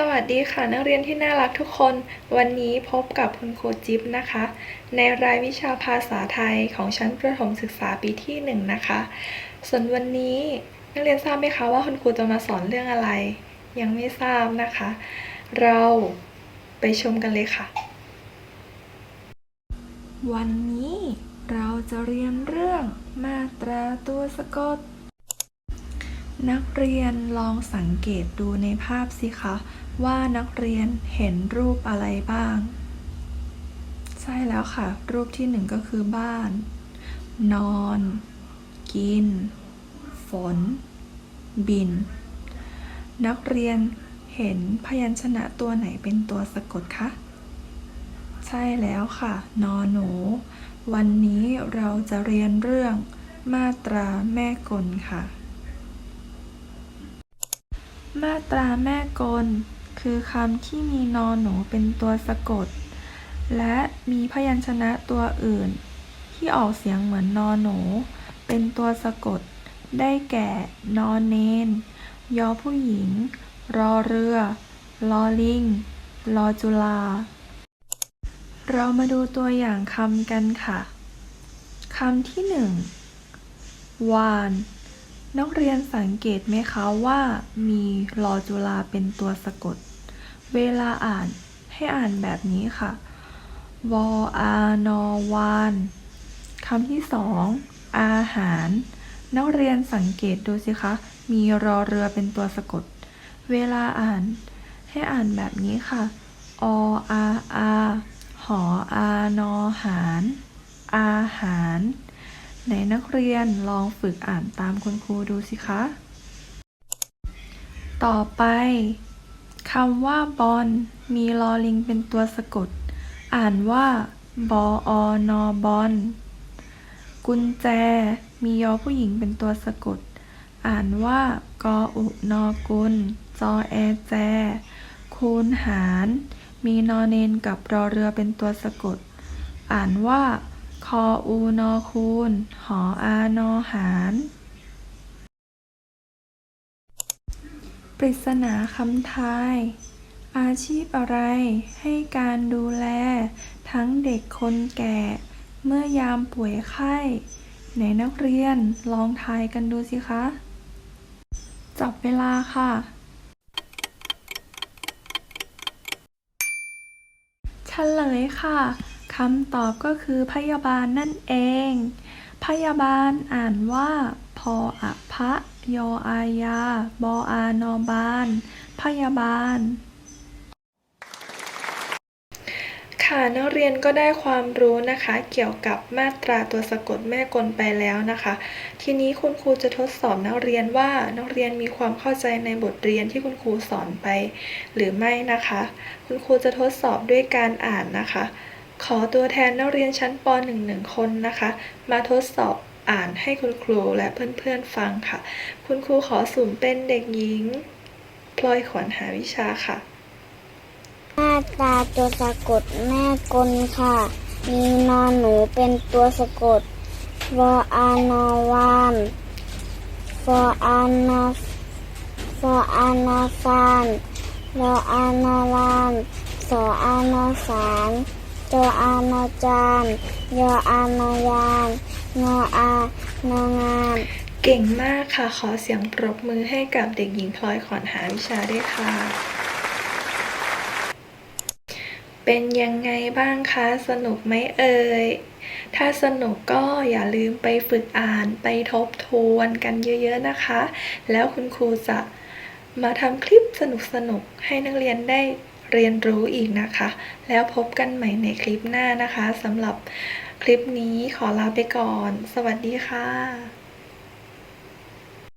สวัสดีค่ะนักเรียนที่น่ารักทุกคน วันนี้พบกับคุณครูจิ๊บนะคะ ในรายวิชาภาษาไทยของชั้นประถมศึกษาปีที่หนึ่งนะคะ ส่วนวันนี้นักเรียนทราบไหมคะว่าคุณครูจะมาสอนเรื่องอะไร ยังไม่ทราบนะคะ เราไปชมกันเลยค่ะ วันนี้เราจะเรียนเรื่องมาตราตัวสะกด นักเรียนลองสังเกตดูในภาพสิคะ ว่านักเรียนเห็นรูปอะไรบ้าง ใช่แล้วค่ะ รูปที่หนึ่งก็คือบ้าน นอน กิน ฝน บิน นักเรียนเห็นพยัญชนะตัวไหนเป็นตัวสะกดคะ ใช่แล้วค่ะ นอนหนู วันนี้เราจะเรียนเรื่องมาตราแม่กลค่ะ มาตราแม่กล คือคำที่มีนอนหนูเป็นตัวสะกด และมีพยัญชนะตัวอื่น ที่ออกเสียงเหมือนนอนหนู เป็นตัวสะกด ได้แก่นอนเนน ยอผู้หญิง รอเรือ ลอลิง ลอจุลา เรามาดูตัวอย่างคำกันค่ะคำที่หนึ่งวาน นักเรียนสังเกตไหมคะว่ามีลอจุลาเป็นตัวสะกด เวลาอ่านให้อ่านแบบนี้ค่ะวออานอวานคำที่สองอาหาร นักเรียนสังเกตดูสิคะ มีรอเรือเป็นตัวสะกด เวลาอ่านให้อ่านแบบนี้ค่ะ ออาอาหออานอหาร อาหาร ไหนนักเรียนลองฝึกอ่านตามคุณครูดูสิคะ ต่อไปคำว่าบอลมีลอลิงเป็นตัวสะกด อ่านว่าบออนอบอลกุญแจมียอผู้หญิงเป็นตัวสะกด อ่านว่ากออุนอกุลจอแอแจ คูณหาร มีนอเนนกับรอเรือเป็นตัวสะกด อ่านว่า คออูนอคูณ หออานอหาร ปริศนาคำทาย อาชีพอะไรให้การดูแล ทั้งเด็กคนแก่ เมื่อยามป่วยไข้ไหนนักเรียนลองทายกันดูสิคะ จับเวลาค่ะ เฉลยค่ะ คำตอบก็คือพยาบาลนั่นเอง พยาบาลอ่านว่าพออะพะยออายา บออานอบาน พยาบาล ค่ะนักเรียนก็ได้ความรู้นะคะ เกี่ยวกับมาตราตัวสะกดแม่กลไปแล้วนะคะ ทีนี้คุณครูจะทดสอบนักเรียนว่านักเรียนมีความเข้าใจในบทเรียนที่คุณครูสอนไป หรือไม่นะคะ คุณครูจะทดสอบด้วยการอ่านนะคะ ขอตัวแทนนักเรียนชั้นป .1 หนึ่งคนนะคะ มาทดสอบอ่านให้คุณครูและเพื่อนๆฟังค่ะ คุณครูขอสุ่มเป็นเด็กหญิง พลอยขวัญหาวิชาค่ะ มาตราตัวสะกดแม่กลค่ะ มีนอนหนูเป็นตัวสะกดวออานอวานฟออานอฟออานอฟานรออานอลานสออานอสาร จออานอจานยออานอยานงออานองานเก่งมากค่ะ ขอเสียงปรบมือให้กับเด็กหญิงพลอยขวัญหาวิชาด้วยค่ะ เป็นยังไงบ้างคะ สนุกไหมเอ่ย ถ้าสนุกก็อย่าลืมไปฝึกอ่านไปทบทวนกันเยอะๆนะคะ แล้วคุณครูจะมาทำคลิปสนุกๆ ให้นักเรียนได้ เรียนรู้อีกนะคะ แล้วพบกันใหม่ในคลิปหน้านะคะสำหรับคลิปนี้ขอลาไปก่อน สวัสดีค่ะ